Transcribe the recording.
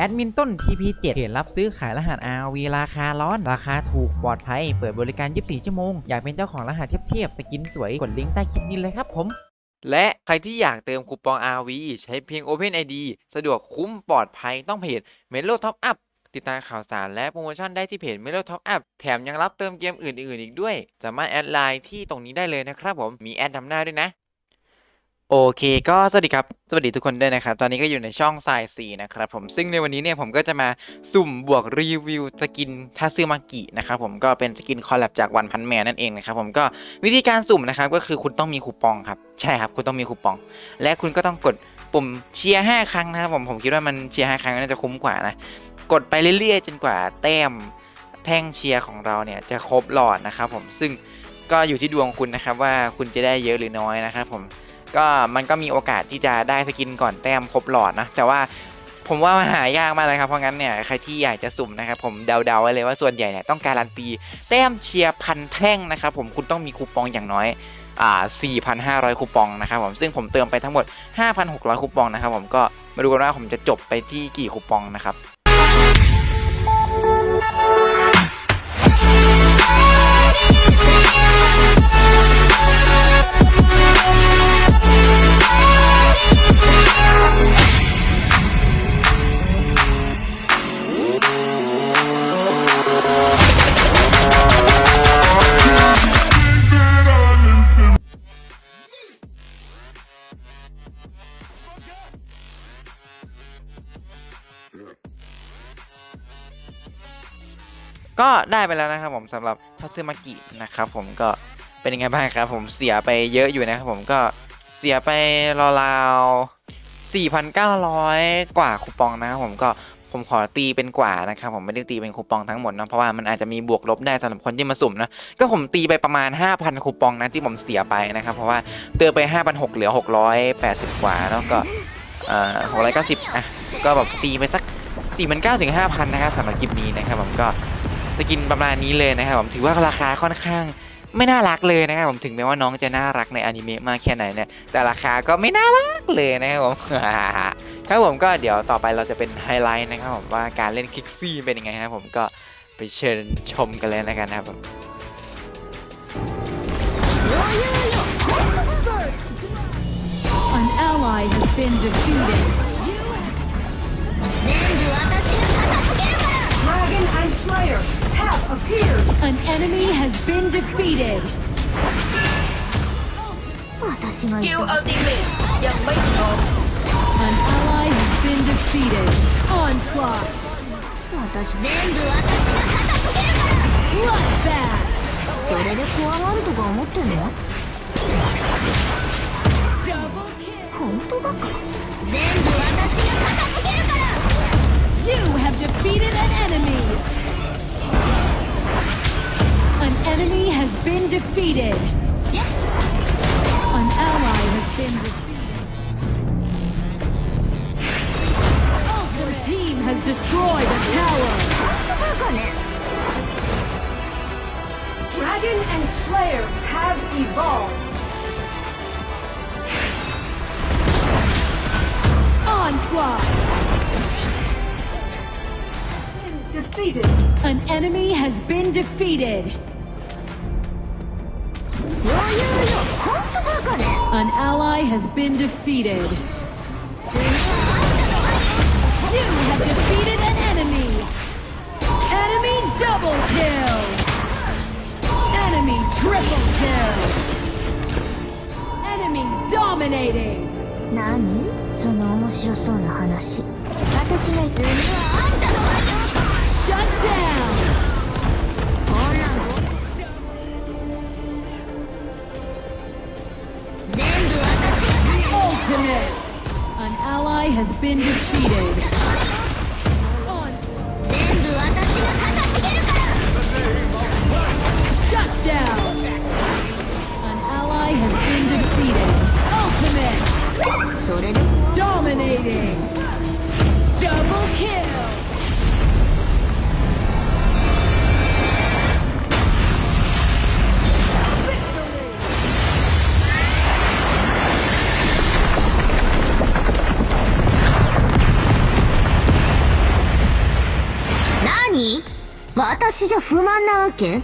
แอดมินต้น TP7 เพจรับซื้อขายรหัส RV ราคาร้อน ราคาถูกปลอดภัย เปิดบริการ 24 ชั่วโมง อยากเป็นเจ้าของรหัสเทียบๆสกินสวย กดลิงก์ใต้คลิปนี้เลยครับผม และใครที่อยากเติมคูปอง RV ใช้เพียง OpenID สะดวกคุ้มปลอดภัยต้องเพจ Melo Top Up ติดตามข่าวสารและโปรโมชั่นได้ที่เพจ Melo Top Up แถมยังรับเติมเกมอื่นๆ อีกด้วย สามารถแอดไลน์ที่ตรงนี้ได้เลยนะครับผมมีแอดนำหน้าด้วยนะ โอเคก็สวัสดีครับ สวัสดีทุกคนด้วยนะครับ ตอนนี้ก็อยู่ในช่องสายสีนะครับผมซึ่งในวันนี้เนี่ยผมก็จะมาสุ่มบวกรีวิวสกินทาซึมากินะครับผมก็เป็นสกินคอลแลบจากวันพันแมนนั่นเองนะครับผมก็วิธีการสุ่มนะครับก็คือคุณต้องมีคูปองครับ ใช่ครับคุณต้องมีคูปอง และคุณก็ต้องกดปุ่มเชียร์5ครั้งนะครับผมผมคิดว่ามันเชียร์5ครั้งน่าจะคุ้มกว่านะกดไปเรื่อยๆ จนกว่าแต้มแท่งเชียร์ของเราเนี่ยจะครบหลอดนะครับผมซึ่งก็อยู่ที่ดวงคุณนะครับว่าคุณจะได้เยอะหรือน้อยนะครับผม ก็มันก็มีโอกาสที่จะได้สกินก่อนแต้มครบหลอดนะ แต่ว่าผมว่ามันหายากมากเลยครับ เพราะงั้นเนี่ยใครที่อยากจะสุ่มนะครับผมเดาๆไว้เลยว่าส่วนใหญ่เนี่ยต้องการันตีแต้มเชียร์พันแท่งนะครับผมคุณต้องมีคูปองอย่างน้อยอ่า4,500 คูปองนะครับผมซึ่งผมเติมไปทั้งหมด 5,600 คูปองนะครับผมก็มาดูกันว่าผมจะจบไปที่กี่คูปองนะครับ ก็ได้ไปแล้วนะครับผมสำหรับทัซึมากินะครับผมก็เป็นยังไงบ้างครับผมเสียไปเยอะอยู่นะครับผมก็เสียไปราวๆ4,900 กว่าคูปองนะครับผมก็ผมขอตีเป็นกว่านะครับผมไม่ได้ตีเป็นคูปองทั้งหมดนะเพราะว่ามันอาจจะมีบวกลบได้สำหรับคนที่มาสุ่มนะก็ผมตีไปประมาณ 5,000 คูปองนะที่ผมเสียไปนะครับเพราะว่าเติมไป5,600เหลือ 680 กว่าแล้วก็เอ่อ690อะก็แบบตีไปสัก4,900ถึง5,000นะครับสำหรับคลิปนี้นะครับผมก็ สกินประมาณนี้เลยนะครับผมถือว่าราคาค่อนข้างไม่น่ารักเลยนะครับผมถึงแม้ว่าน้องจะน่ารักในอนิเมะมากแค่ไหนเนี่ยแต่ราคาก็ไม่น่ารักเลยนะครับผมครับผมก็เดี๋ยวต่อไปเราจะเป็นไฮไลท์นะครับผมว่าการเล่นคิกซี่เป็นยังไงนะครับผมก็ไปเชิญชมกันเลยนะครับนะครับผม An ally has been defeated. Dragon and Slayer have appeared. An enemy has been defeated. スキルอัลติเมทยังไม่พร้อม An ally has been defeated. Onslaught. 全部私が片付けるから Bloodbath. それで怖がるとか思ってんの enemy has been defeated. An ally has been defeated. Your team has destroyed a tower. Dragon and Slayer have evolved. Onslaught. Defeated. An enemy has been defeated. 余裕よ本当バカね An ally has been defeated. 次はあんたの番よ You have defeated an enemy. Enemy double kill. Enemy triple kill. Enemy dominating. 何その面白そうな話私が次はあんたの番よ Shut down. Has been defeated. 私じゃ不満なわけ？